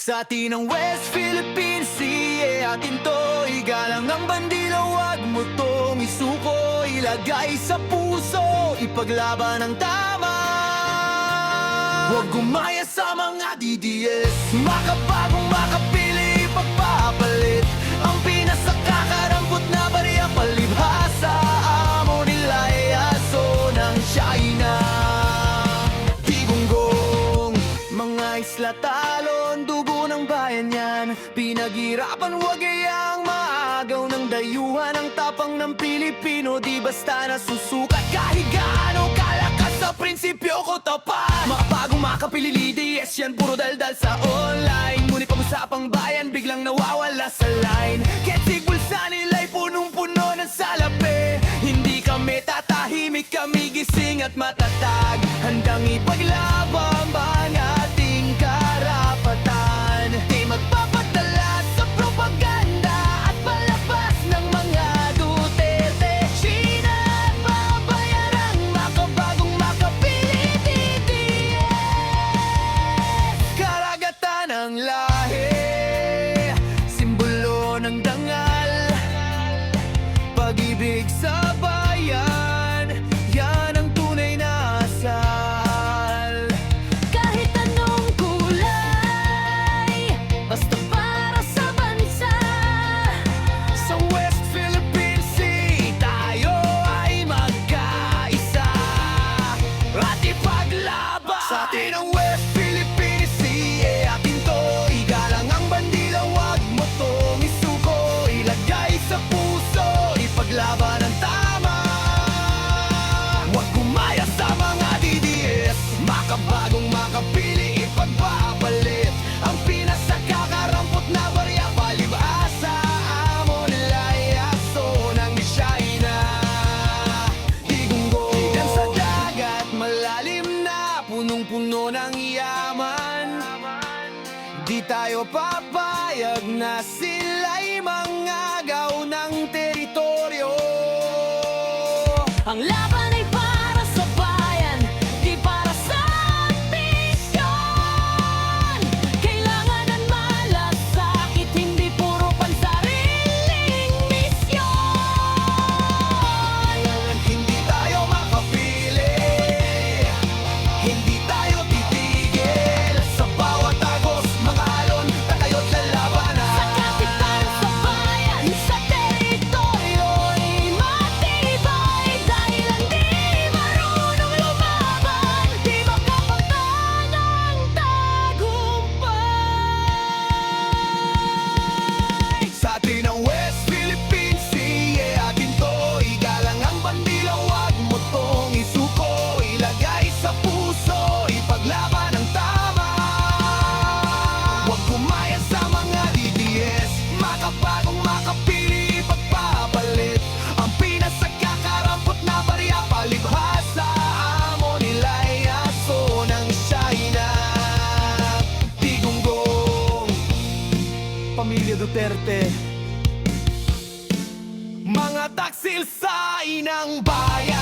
Sa atin ang West Philippine Sea eh, Atin to igalang ang bandila Huwag mo tong isuko Ilagay sa puso Ipaglaban ang tama. Huwag gumaya sa mga DDS Makabagong isla talon Dugo ng bayan yan. Pinaghirapan wag gayang maagaw ng dayuhan Ang tapang ng Pilipino. Di basta nasusukat Kahit gaano kalakas sa prinsipyo ko tapat. Mga bagong makapilili DS yan puro daldal sa online. Ngunit pag-usapang bayan Biglang nawawala sa line. Ketsig bulsa nila'y punong-puno ng salapi. Hindi kami tatahimik Kami gising at matatag Makabagong makapili Ipagpapalit Ang pinasakakarampot na barya Palibasa Amo nila aso ng China. Digunggo Higyan sa dagat Malalim na Punong-puno ng yaman. Di tayo papayag na sila'y mangagaw ng teritoryo. Ang laban Pamilya Duterte. Mga taksil sa inang bayan